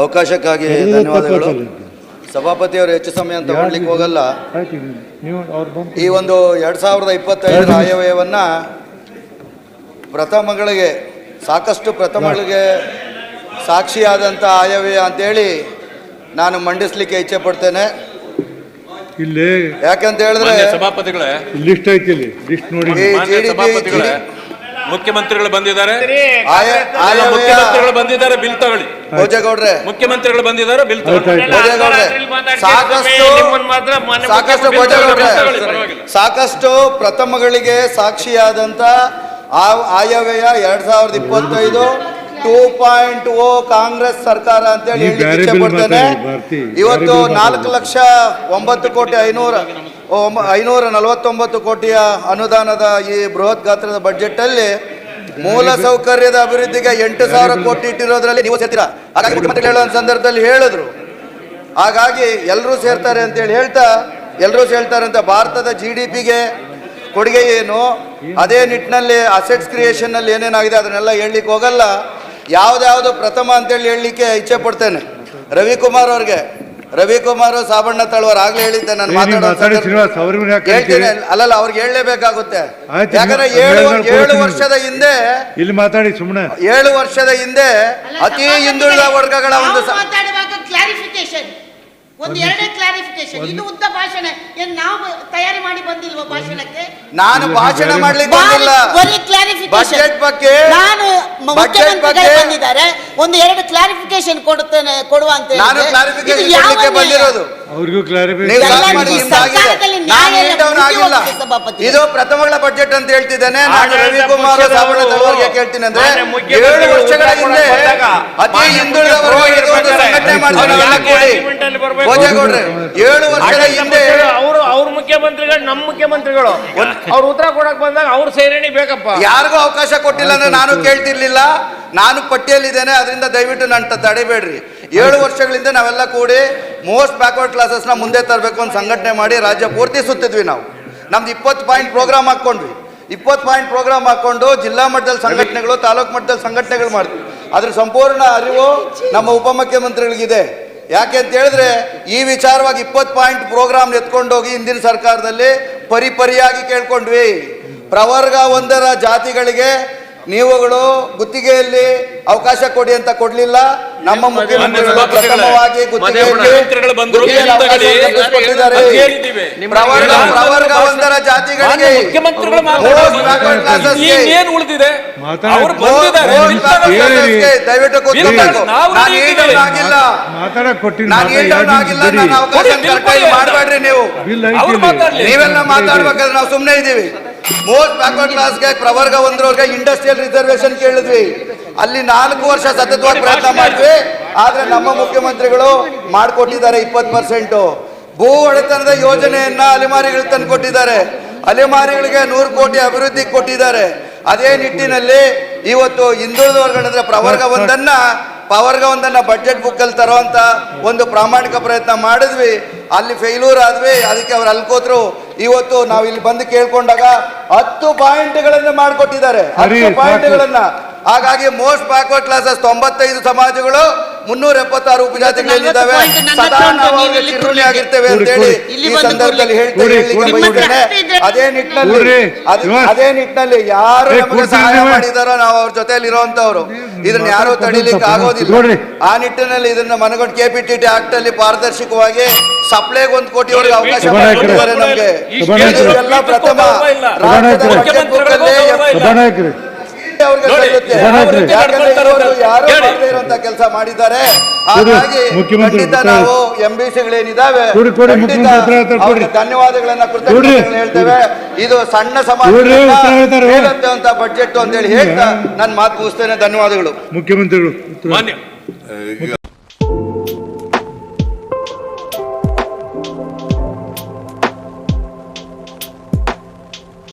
ಅವಕಾಶಕ್ಕಾಗಿ ಧನ್ಯವಾದಗಳು. ಸಭಾಪತಿಯವರು ಹೆಚ್ಚು ಸಮಯ ತಗೊಳ್ಲಿಕ್ಕೆ ಹೋಗಲ್ಲ. ನೀವು ಈ ಒಂದು ಎರಡು ಸಾವಿರದ ಇಪ್ಪತ್ತೈದರ ಆಯವ್ಯಯವನ್ನು ಪ್ರಥಮಗಳಿಗೆ ಸಾಕಷ್ಟು ಪ್ರಥಮಗಳಿಗೆ ಸಾಕ್ಷಿಯಾದಂಥ ಆಯವ್ಯಯ ಅಂತೇಳಿ ನಾನು ಮಂಡಿಸ್ಲಿಕ್ಕೆ ಇಚ್ಛೆ ಪಡ್ತೇನೆ. ಇಲ್ಲಿ ಯಾಕಂತ ಹೇಳಿದ್ರೆ ಸಭಾಪತಿಗಳೇ ಲಿಸ್ಟ್ ಐತಿ ಇಲ್ಲಿ ಲಿಸ್ಟ್ ನೋಡಿ. ಮುಖ್ಯಮಂತ್ರಿಗಳು ಬಂದಿದ್ದಾರೆ. ಮುಖ್ಯಮಂತ್ರಿಗಳು ಬಂದಿದ್ದಾರೆ ಬಿಲ್ ತಗೊಳ್ಳಿ. ಭೋಜೇಗೌಡ್ರೆ. ಮುಖ್ಯಮಂತ್ರಿಗಳು ಬಂದಿದ್ದಾರೆ ಬಿಲ್ ತಗೊಳ್ಳಿ. ಸಾಕಷ್ಟು ಸಾಕಷ್ಟು ಭೋಜೇಗೌಡ್ರೆ. ಸಾಕಷ್ಟು ಪ್ರಥಮಗಳಿಗೆ ಸಾಕ್ಷಿಯಾದಂತ ಆ ಆಯವ್ಯಯ ಎರಡ್ ಸಾವಿರದ ಇಪ್ಪತ್ತೈದು ಟೂ ಪಾಯಿಂಟ್ ಓ ಕಾಂಗ್ರೆಸ್ ಸರ್ಕಾರ ಅಂತೇಳಿ ಪಡ್ತೇನೆ ಇವತ್ತು ನಾಲ್ಕು ಲಕ್ಷ ಒಂಬತ್ತು ಕೋಟಿ ಐನೂರ ಒಂಬ- ಐನೂರ ನಲವತ್ತೊಂಬತ್ತು ಕೋಟಿಯ ಅನುದಾನದ ಈ ಬೃಹತ್ ಗಾತ್ರದ ಬಜೆಟ್ ಅಲ್ಲಿ ಮೂಲ ಸೌಕರ್ಯದ ಅಭಿವೃದ್ಧಿಗೆ ಎಂಟು ಸಾವಿರ ಕೋಟಿ ಇಟ್ಟಿರೋದ್ರಲ್ಲಿ ನೀವು ಸೇರ್ತೀರಾ? ಹಾಗಾಗಿ ಹೇಳೋ ಸಂದರ್ಭದಲ್ಲಿ ಹೇಳಿದ್ರು. ಹಾಗಾಗಿ ಎಲ್ಲರೂ ಸೇರ್ತಾರೆ ಅಂತೇಳಿ ಹೇಳ್ತಾ ಎಲ್ಲರೂ ಸೇಳ್ತಾರೆ ಅಂತ ಭಾರತದ ಜಿ ಡಿ ಪಿಗೆ ಕೊಡುಗೆ ಏನು? ಅದೇ ನಿಟ್ಟಿನಲ್ಲಿ ಅಸೆಟ್ಸ್ ಕ್ರಿಯೇಷನ್ನಲ್ಲಿ ಏನೇನಾಗಿದೆ ಅದನ್ನೆಲ್ಲ ಹೇಳಲಿಕ್ಕೆ ಹೋಗಲ್ಲ. ಯಾವ್ದು ಪ್ರಥಮ ಅಂತೇಳಿ ಹೇಳಲಿಕ್ಕೆ ಇಚ್ಛೆ ಪಡ್ತೇನೆ. ರವಿಕುಮಾರ್ ಅವ್ರಿಗೆ. ರವಿಕುಮಾರ್ ಸಾಬಣ್ಣ ತಳವಾರ್ ಆಗ್ಲೇ ಹೇಳಿದ್ದೆ ನಾನು ಮಾತಾಡೋದು ನೀವು ಮಾತಾಡೋ ಮಾತಾಡಿ ಸಂದರ್ಭ- ಶ್ರೀನಿವಾಸ್ ಅವ್ರಿಗೂ ಯಾಕೆ ಹೇಳ್ತೇನೆ. ಅಲ್ಲಲ್ಲ ಅವ್ರಿಗೆ ಹೇಳಲೇಬೇಕಾಗುತ್ತೆ. ಯಾಕಂದ್ರೆ ಏಳು ಏಳು. ವರ್ಷದ ಹಿಂದೆ ಇಲ್ಲಿ ಮಾತಾಡಿ ಸುಮ್ಮನೆ ಏಳು ವರ್ಷದ ಹಿಂದೆ ಅತಿ ಹಿಂದುಳಿದ ವರ್ಗಗಳ ಒಂದು ಕ್ಲಾರಿಫಿಕೇಶನ್ ಒಂದು ಎರಡೇ ಕ್ಲಾರಿಫಿಕೇಶನ್ ಇದು ಉದ್ದ ಭಾಷಣ. ಏನ್ ನಾವು ತಯಾರಿ ಮಾಡಿ ಬಂದಿಲ್ವಾ ಭಾಷಣಕ್ಕೆ? ನಾನು ಭಾಷಣ ಮಾಡ್ಲಿಕ್ಕೆ ಬಂದಿಲ್ಲ. ಬರೀ ಕ್ಲಾರಿಫಿಕೇಶನ್ ಬಗ್ಗೆ ನಾನು ಮುಖ್ಯಮಂತ್ರಿಗಳು ಬಂದಿದ್ದಾರೆ. ಒಂದು ಎರಡು ಕ್ಲಾರಿಫಿಕೇಶನ್ ಕೊಡುತ್ತೇನೆ ಕೊಡುವ ಅಂತ ನಾನು ಕ್ಲಾರಿಫಿಕೇಶನ್ ಬಂದಿರೋದು. ಅವ್ರಿಗೂ ಕ್ಲಾರಿಫಿಕೇಶನ್. ಇದು ಪ್ರಥಮಗಳ ಬಜೆಟ್ ಅಂತ ಹೇಳ್ತಿದ್ದೇನೆ. ನಾನು ರವಿಕುಮಾರ್ ಅವರಿಗೆ ಕೇಳ್ತೀನಿ ಅಂದ್ರೆ ಏಳು ವರ್ಷಗಳ ಹಿಂದೆ ಅತಿ ಹಿಂದುಳಿದವರು ಹಿಂದುಳಿದ. ಸಂಘಟನೆ ಮಾಡ್ತಾರೆ. ಏಳು ವರ್ಷಗಳ ಹಿಂದೆ ಅವ್ರ ಮುಖ್ಯಮಂತ್ರಿಗಳು ನಮ್ಮ ಮುಖ್ಯಮಂತ್ರಿಗಳು. ಅವ್ರು ಉತ್ತರ ಕೊಡಕ್ ಬಂದಾಗ ಅವ್ರ ಸೇರಣಿ ಬೇಕಪ್ಪ. ಯಾರಿಗೂ ಅವಕಾಶ ಕೊಟ್ಟಿಲ್ಲ ಅಂದ್ರೆ ನಾನು ಕೇಳ್ತಿರ್ಲಿಲ್ಲ. ನಾನು ಪಟ್ಟಿಯಲ್ಲಿದ್ದೇನೆ ಅದರಿಂದ ದಯವಿಟ್ಟು ನನ್ನ ತಡೆಬೇಡ್ರಿ. ಏಳು ವರ್ಷಗಳಿಂದ ನಾವೆಲ್ಲ ಕೂಡಿ ಮೋಸ್ಟ್ ಬ್ಯಾಕ್ವರ್ಡ್ ಕ್ಲಾಸಸ್ನ ಮುಂದೆ ತರಬೇಕು ಅಂತ ಸಂಘಟನೆ ಮಾಡಿ ರಾಜ್ಯ ಪೂರ್ತಿ ಸುತ್ತಿದ್ವಿ ನಾವು. ನಮ್ದು ಇಪ್ಪತ್ತು ಪಾಯಿಂಟ್ ಪ್ರೋಗ್ರಾಮ್ ಹಾಕ್ಕೊಂಡ್ವಿ. ಇಪ್ಪತ್ತು ಪಾಯಿಂಟ್ ಪ್ರೋಗ್ರಾಮ್ ಹಾಕೊಂಡು ಜಿಲ್ಲಾ ಮಟ್ಟದಲ್ಲಿ ಸಂಘಟನೆಗಳು ತಾಲೂಕು ಮಟ್ಟದಲ್ಲಿ ಸಂಘಟನೆಗಳು ಮಾಡ್ತೀವಿ. ಅದ್ರ ಸಂಪೂರ್ಣ ಅರಿವು ನಮ್ಮ ಉಪಮುಖ್ಯಮಂತ್ರಿಗಳಿಗಿದೆ. ಯಾಕೆ ಅಂತ ಹೇಳಿದ್ರೆ ಈ ವಿಚಾರವಾಗಿ ಇಪ್ಪತ್ತು ಪಾಯಿಂಟ್ ಪ್ರೋಗ್ರಾಮ್ ಎತ್ಕೊಂಡೋಗಿ ಹಿಂದಿನ ಸರ್ಕಾರದಲ್ಲಿ ಪರಿಪರಿಯಾಗಿ ಕೇಳ್ಕೊಂಡ್ವಿ. ಪ್ರವರ್ಗ ಒಂದರ ಜಾತಿಗಳಿಗೆ ನೀವುಗಳು ಗುತ್ತಿಗೆಯಲ್ಲಿ ಅವಕಾಶ ಕೊಡಿ ಅಂತ ಕೊಡ್ಲಿಲ್ಲ. ನಮ್ಮ ಮುಖ್ಯಮಂತ್ರಿಗಳು ಗುತ್ತಿಗೆಯಲ್ಲಿ. ಪ್ರವರ್ಗ ಒಂದರ ಜಾತಿಗಳಿಗೆ ದಯವಿಟ್ಟು ಇದ್ದೀವಿ. ಕೊಡಿ. ಮಾಡಬೇಡ್ರಿ ನೀವು. ನೀವೆಲ್ಲ ಮಾತಾಡ್ಬೇಕಾದ್ರೆ ನಾವು ಸುಮ್ಮನೆ ಇದೀವಿ ಮೋಸ್ಟ್ ಬ್ಯಾಕ್ವರ್ಡ್ ಕ್ಲಾಸ್ಗೆ ಪ್ರವರ್ಗ ಒಂದ್ರವ್ರಿಗೆ ಇಂಡಸ್ಟ್ರಿಯಲ್ ರಿಸರ್ವೇಶನ್ ಕೇಳಿದ್ವಿ. ಅಲ್ಲಿ ನಾಲ್ಕು ವರ್ಷ ಸತತವಾಗಿ ಪ್ರಯತ್ನ ಮಾಡಿದ್ವಿ. ಆದ್ರೆ ನಮ್ಮ ಮುಖ್ಯಮಂತ್ರಿಗಳು ಮಾಡಿಕೊಟ್ಟಿದ್ದಾರೆ ಇಪ್ಪತ್ತು ಪರ್ಸೆಂಟು ಭೂ ಒಡೆತನದ ಯೋಜನೆಯನ್ನ ಅಲೆಮಾರಿಗಳು ತಂದು ಕೊಟ್ಟಿದ್ದಾರೆ. ಅಲೆಮಾರಿಗಳಿಗೆ ನೂರು ಕೋಟಿ ಅಭಿವೃದ್ಧಿ ಕೊಟ್ಟಿದ್ದಾರೆ. ಅದೇ ನಿಟ್ಟಿನಲ್ಲಿ ಇವತ್ತು ಹಿಂದುಳಿದ ವರ್ಗಗಳಂದ್ರೆ ಪ್ರವರ್ಗ ಒಂದನ್ನ ಪವರ್ಗ ಒಂದನ್ನ ಬಜೆಟ್ ಬುಕ್ ಅಲ್ಲಿ ತರುವಂತ ಒಂದು ಪ್ರಾಮಾಣಿಕ ಪ್ರಯತ್ನ ಮಾಡಿದ್ವಿ. ಅಲ್ಲಿ ಫೇಲ್ಯೂರ್ ಆದ್ವಿ. ಅದಕ್ಕೆ ಅವ್ರು ಅಲ್ಲಿ ಕೂತ್ರು. ಇವತ್ತು ನಾವು ಇಲ್ಲಿ ಬಂದು ಕೇಳ್ಕೊಂಡಾಗ ಹತ್ತು ಪಾಯಿಂಟ್ಗಳನ್ನ ಮಾಡಿಕೊಟ್ಟಿದ್ದಾರೆ ಹತ್ತು. ಪಾಯಿಂಟ್ಗಳನ್ನ ಹಾಗಾಗಿ ಮೋಸ್ಟ್ ಬ್ಯಾಕ್ವರ್ಡ್ ಕ್ಲಾಸಸ್ ತೊಂಬತ್ತೈದು ಸಮಾಜಗಳು ಮುನ್ನೂರ ಎಪ್ಪತ್ತಾರು ಉಪಜಾತಿಗಳಿದ್ದಾವೆ ಸದಾ ನಾವು ಚಿರುಣಿ. ಆಗಿರ್ತೇವೆ ಅಂತ ಹೇಳಿ ಈ ಸಂದರ್ಭದಲ್ಲಿ ಕೂರ್ಲಿ. ಹೇಳ್ತಾ ಕೂಡಿ, ಹೇಳಲಿಕ್ಕೆ ಕೂಡಿ. ಬಯಸ್ತೇನೆ ಇದ್ರೆ- ಅದೇ ನಿಟ್ಟಿನಲ್ಲಿ ಅದೇ- ನಿಟ್ಟಿನಲ್ಲಿ ಯಾರು ನಮಗೆ ಸಹಾಯ. ಮಾಡಿದಾರೋ ನಾವು ಅವ್ರ ಜೊತೆಯಲ್ಲಿ ಇರುವಂತವ್ರು ಇದನ್ನ ಯಾರು ತಡಿಲಿಕ್ಕೆ ಆಗೋದಿಲ್ಲ ಆ ನಿಟ್ಟಿನಲ್ಲಿ ಇದನ್ನ ಮನಗೊಂಡು ಕೆಪಿಟಿಟಿ ಆಕ್ಟ್ ಅಲ್ಲಿ ಪಾರದರ್ಶಕವಾಗಿ ಸಪ್ಲೈಗೆ ಒಂದು ಕೋಟಿವರೆಗೆ ಅವಕಾಶ. ಮಾಡಿಕೊಟ್ಟಿದ್ದಾರೆ ನಮಗೆ ಪ್ರಥಮ ರಾಜ್ಯದ ಅವ್ರಿಗೆ. ಕೆಲಸ ಮಾಡಿದ್ದಾರೆ. ಹಾಗಾಗಿ ಮುಖ್ಯಮಂತ್ರಿ ಖಂಡಿತ. ನಾವು ಎಂ ಬಿ ಸಿಗಳೇನಿದಾವೆ ಕೊಡಿ, ಕೊಡಿ, ಮುಖ್ಯಮಂತ್ರಿ ಉತ್ತರ ಹೇಳ್ತಾರೆ, ಕೊಡಿ. ಅವ್ರಿಗೆ ಧನ್ಯವಾದಗಳನ್ನ ಕೃತಜ್ಞತೆಗಳನ್ನ ಹೇಳ್ತೇವೆ. ಇದು ಸಣ್ಣ ಸಮಾಜ ಅಂತ ಬಜೆಟ್ ಅಂತ ಹೇಳಿ ಹೇಳ್ತಾ ನನ್ನ ಮಾತು ಮುಗಿಸ್ತೇನೆ. ಧನ್ಯವಾದಗಳು. ಮುಖ್ಯಮಂತ್ರಿಗಳು. ಮಾನ್ಯ. ಈಗ